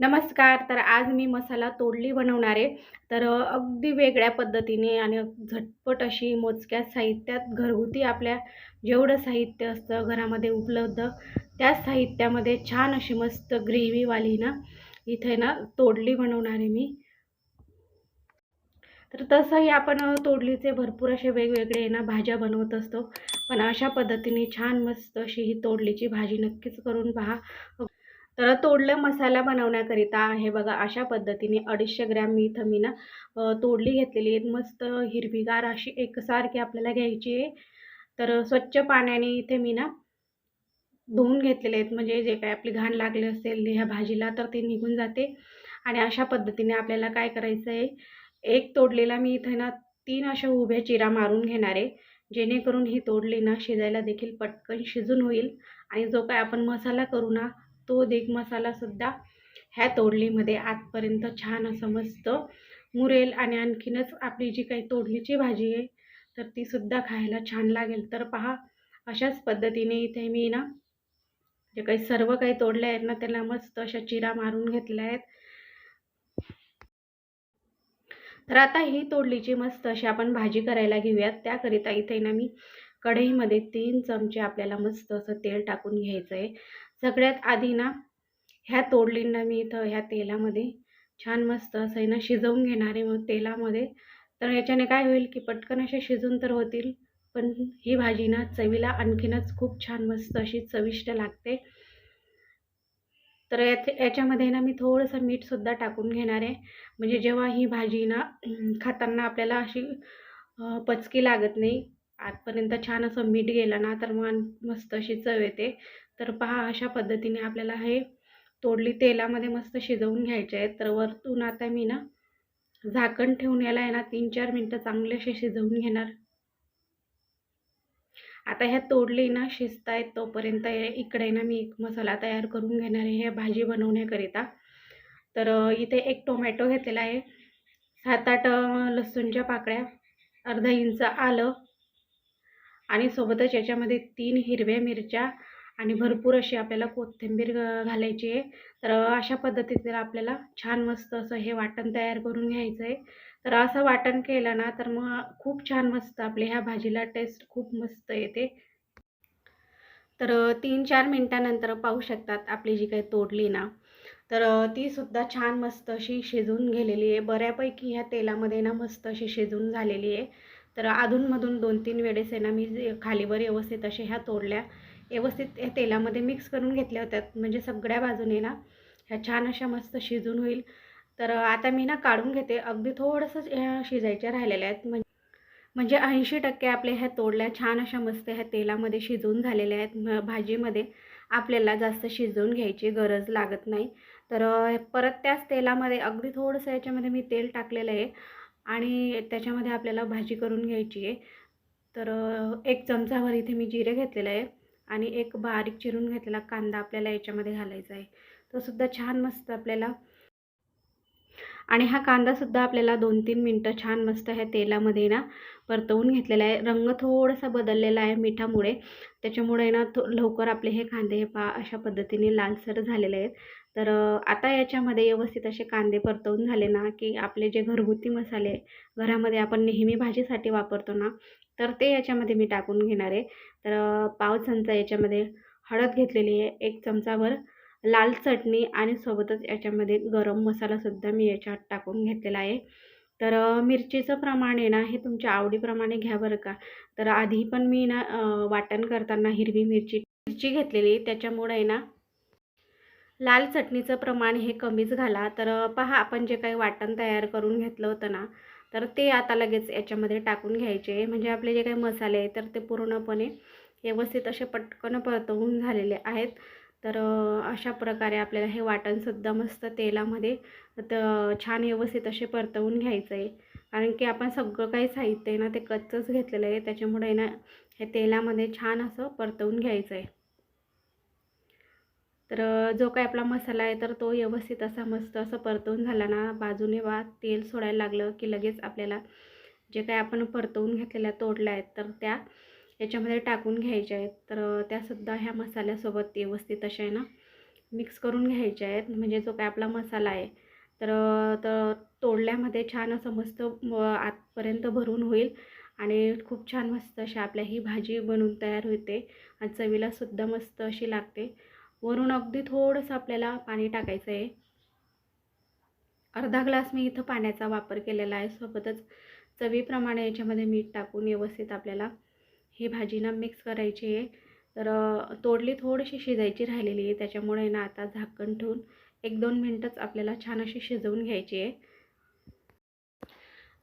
नमस्कार तर आज मी मसाला तोडली बनवणार आहे. तर अगदी वेगळ्या पद्धतीने आणि झटपट अशी मोजक्या साहित्यात घरगुती आपल्या जेवढं साहित्य असतं घरामध्ये उपलब्ध त्या साहित्यामध्ये छान अशी मस्त ग्रेव्हीवाली ना इथे ना तोडली बनवणार आहे मी. तर तसंही आपण तोडलीचे भरपूर असे वेगवेगळे ना भाज्या बनवत असतो. पण अशा पद्धतीने छान मस्त अशी ही तोडलीची भाजी नक्कीच करून पहा. तर तोडलं मसाला बनवण्याकरिता आहे बघा अशा पद्धतीने अडीचशे ग्रॅम मी इथं मी ना तोडली घेतलेली आहेत. मस्त हिरवीगार अशी एकसारखी आपल्याला घ्यायची आहे. तर स्वच्छ पाण्याने इथे मी ना धुवून घेतलेले आहेत. म्हणजे जे काही आपली घाण लागले असेल ह्या भाजीला तर ते निघून जाते. आणि अशा पद्धतीने आपल्याला काय करायचं आहे एक तोडलेला मी इथे ना तीन अशा उभ्या चिरा मारून घेणार आहे. जेणेकरून ही तोडली ना शिजायला देखील पटकन शिजून होईल. आणि जो काय आपण मसाला करू ना तो देग मसालासुद्धा ह्या तोडलीमध्ये आतपर्यंत छान असं मस्त मुरेल आणि आणखीनच आपली जी काही तोडलीची भाजी आहे तर तीसुद्धा खायला छान लागेल. तर पहा अशाच पद्धतीने इथे मी ना जे काही सर्व काही तोडले आहेत ना त्याला मस्त अशा चिरा मारून घेतल्या आहेत. तर आता ही तोडलीची मस्त अशी आपण भाजी करायला घेऊयात. त्याकरिता इथे ना मी कढईमध्ये तीन चमचे आपल्याला मस्त असं तेल टाकून घ्यायचं आहे सगळ्यात आधी ना ह्या तोडलींना मी इथं ह्या तेलामध्ये छान मस्त असं आहे ना शिजवून घेणार आहे मग तेलामध्ये. तर याच्याने काय होईल की पटकन असे शिजून तर होतील पण ही भाजी ना चवीला आणखीनच खूप छान मस्त अशी चविष्ट लागते. तर याच याच्यामध्ये ना मी थोडंसं मीठसुद्धा टाकून घेणार आहे. म्हणजे जेव्हा ही भाजी ना खाताना आपल्याला अशी पचकी लागत नाही आतपर्यंत छान असं मीठ गेलं ना तर मग मस्त अशी चव येते. तर पहा अशा पद्धतीने आपल्याला हे तोडली तेलामध्ये मस्त शिजवून घ्यायचे आहेत. तर वरतून आता मी ना झाकण ठेवून याला आहे ना तीन चार मिनटं चांगले असे शिजवून घेणार. आता ह्या तोडली ना शिजतायत तोपर्यंत इकडे ना मी एक मसाला तयार करून घेणार आहे ह्या भाजी बनवण्याकरिता. तर इथे एक टोमॅटो घेतलेला आहे. सात आठ लसूणच्या पाकळ्या अर्धा इंच आलं. आणि सोबतच याच्यामध्ये तीन हिरव्या मिरच्या आणि भरपूर अशी आपल्याला कोथिंबीर घालायची आहे. तर अशा पद्धतीने आपल्याला छान मस्त असं हे वाटण तयार करून घ्यायचं आहे तर असं वाटण केलं ना तर मग खूप छान मस्त आपल्या ह्या भाजीला टेस्ट खूप मस्त येते. तर तीन चार मिनटानंतर पाहू शकतात आपली जी काही तोडली ना. तर तीसुद्धा छान मस्त अशी शिजून गेलेली आहे. बऱ्यापैकी ह्या तेलामध्ये ना मस्त अशी शिजून झालेली आहे. तर अधूनमधून दोन तीन वेळेस आहे ना मी खालीवर व्यवस्थित असे ह्या तोडल्या. व्यवस्थित ह्या तेलामध्ये मिक्स करून घेतल्या होत्या. म्हणजे सगळ्या बाजूने ना ह्या छान अशा मस्त शिजून होईल. तर आता मी ना काढून घेते. अगदी थोडंसं ह्या शिजायच्या राहिलेल्या आहेत. म्हणजे म्हणजे ऐंशी टक्के आपले ह्या तोडल्या छान अशा मस्त ह्या तेलामध्ये शिजवून झालेल्या आहेत. भाजीमध्ये आपल्याला जास्त शिजवून घ्यायची गरज लागत नाही. तर परत त्याच तेलामध्ये अगदी थोडंसं याच्यामध्ये मी तेल टाकलेलं आहे. आणि त्याच्यामध्ये आपल्याला भाजी करून घ्यायची आहे. तर एक चमचावर इथे मी जिरे घेतलेलं आहे. आणि एक बारीक चिरून घेतलेला कांदा आपल्याला याच्यामध्ये घालायचा आहे. तो सुद्धा छान मस्त आपल्याला आणि हा कांदासुद्धा आपल्याला दोन तीन मिनटं छान मस्त ह्या तेलामध्ये ना परतवून घेतलेला आहे. रंग थोडासा बदललेला आहे मिठामुळे. त्याच्यामुळे ना थो लवकर आपले हे कांदे हे पा अशा पद्धतीने लालसर झालेले आहेत. तर आता याच्यामध्ये व्यवस्थित असे कांदे परतवून झाले ना की आपले जे घरगुती मसाले घरामध्ये आपण नेहमी भाजीसाठी वापरतो ना तर ते याच्यामध्ये मी टाकून घेणार आहे. तर पाव चमचा याच्यामध्ये हळद घेतलेली आहे एक चमचाभर लाल चटणी आणि सोबतच याच्यामध्ये गरम मसालासुद्धा मी याच्यात टाकून घेतलेला आहे. तर मिरचीचं प्रमाण आहे ना हे तुमच्या आवडीप्रमाणे घ्या बरं का. तर आधी पण मी ना वाटण करताना हिरवी मिरची मिरची घेतलेली त्याच्यामुळे आहे ना लाल चटणीचं प्रमाण हे कमीच घाला. तर पहा आपण जे काही वाटण तयार करून घेतलं होतं ना तर ते आता लगेच याच्यामध्ये टाकून घ्यायचे. म्हणजे आपले जे काही मसाले आहे तर ते पूर्णपणे व्यवस्थित असे पटकन परतवून झालेले आहेत. तर अशा प्रकारे आपल्याला हे वाटणसुद्धा मस्त तेलामध्ये तर छान व्यवस्थित असे परतवून घ्यायचं आहे कारण की आपण सगळं काही साहित्य आहे ना ते कच्चंच घेतलेलं आहे. त्याच्यामुळे ना हे तेलामध्ये छान असं परतवून घ्यायचं आहे तर जो काही आपला मसाला आहे तर तो व्यवस्थित असा मस्त असं परतवून झाला ना बाजूने वा तेल सोडायला लागलं की लगेच आपल्याला जे काही आपण परतवून घेतलेल्या तोडल्या आहेत तर त्या याच्यामध्ये टाकून घ्यायच्या आहेत. तर त्यासुद्धा ह्या मसाल्यासोबत व्यवस्थित अशा आहे ना मिक्स करून घ्यायचे आहेत. म्हणजे जो काय आपला मसाला आहे तर तर तोडल्यामध्ये छान असं मस्त आतपर्यंत भरून होईल आणि खूप छान मस्त अशी आपल्या ही भाजी बनवून तयार होते आणि चवीलासुद्धा मस्त अशी लागते. वरून अगदी थोडंसं आपल्याला पाणी टाकायचं आहे अर्धा ग्लास मी इथं पाण्याचा वापर केलेला आहे. सोबतच चवीप्रमाणे याच्यामध्ये मीठ टाकून व्यवस्थित आपल्याला ही भाजी ना मिक्स करायची आहे. तर तोडली थोडीशी शिजायची राहिलेली आहे. त्याच्यामुळे ना आता झाकण ठेवून एक दोन मिनटंच आपल्याला छान अशी शिजवून घ्यायची आहे.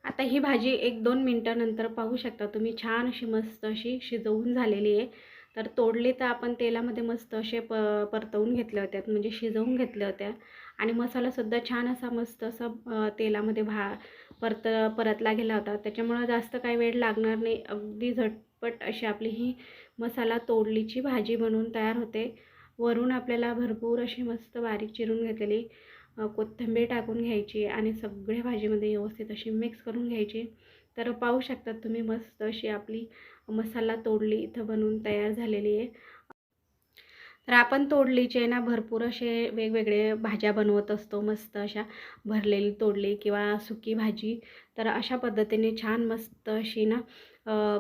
आता ही भाजी एक दोन मिनटानंतर पाहू शकता तुम्ही. छान अशी मस्त अशी शिजवून झालेली आहे. तर तोडली तर आपण तेलामध्ये मस्त असे प परतवून घेतल्या होत्या म्हणजे शिजवून घेतल्या होत्या. आणि मसालासुद्धा छान असा मस्त असा तेलामध्ये भा परत परतला गेला होता. त्याच्यामुळं जास्त काही वेळ लागणार नाही. अगदी झटपट अशी आपली ही मसाला तोडलीची भाजी बनवून तयार होते. वरून आपल्याला भरपूर अशी मस्त बारीक चिरून घेतलेली कोथिंबीर टाकून घ्यायची आणि सगळ्या भाजीमध्ये व्यवस्थित अशी मिक्स करून घ्यायची. तर पाहू शकतात तुम्ही मस्त अशी आपली मसाला तोडली इथं बनवून तयार झालेली आहे. तर आपण तोडलीचे ना भरपूर असे वेगवेगळे भाज्या बनवत असतो मस्त अशा भरलेली तोडली किंवा सुकी भाजी. तर अशा पद्धतीने छान मस्त अशी ना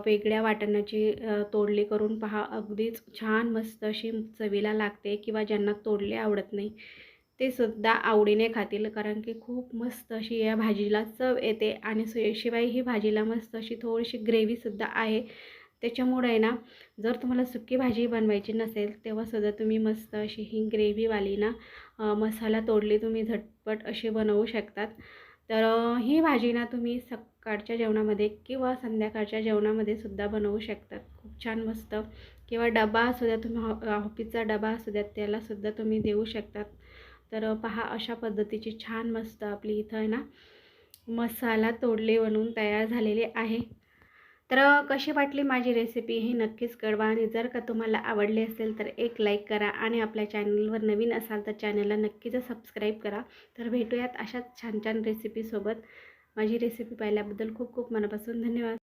वेगळ्या वाटणाची तोडली करून पहा. अगदीच छान मस्त अशी चवीला लागते किंवा ज्यांना तोडली आवडत नाही. ते सुद्धा आवडीने खातील. कारण की खूप मस्त अशी या भाजीला चव येते आणि सु- शिवाय ही भाजीला मस्त अशी थोडीशी ग्रेव्हीसुद्धा आहे. त्याच्यामुळे आहे ना जर तुम्हाला सुकी भाजी बनवायची नसेल तेव्हा सुद्धा तुम्ही मस्त अशी ही ग्रेव्हीवाली ना मसाला तोडली तुम्ही झटपट अशी बनवू शकतात. तर ही भाजी ना तुम्ही सकाळच्या जेवणामध्ये किंवा संध्याकाळच्या जेवणामध्ये सुद्धा बनवू शकतात. खूप छान मस्त. किंवा डबा असू द्या तुम्ही ऑफिसचा डबा असू द्या त्यालासुद्धा तुम्ही देऊ शकतात. तर पहा अशा पद्धतीची छान मस्त आपली इथं आहे ना मसाला तोडले बनवून तयार झालेले आहे. तर कशी वाटली माझी रेसिपी ही नक्कीच कळवा आणि जर का तुम्हाला आवडली असेल तर एक लाईक करा आणि आपल्या चॅनलवर नवीन असाल तर चॅनलला नक्कीच सबस्क्राईब करा. तर भेटूयात अशाच छान छान रेसिपीसोबत माझी रेसिपी पाहिल्याबद्दल खूप खूप मनापासून धन्यवाद.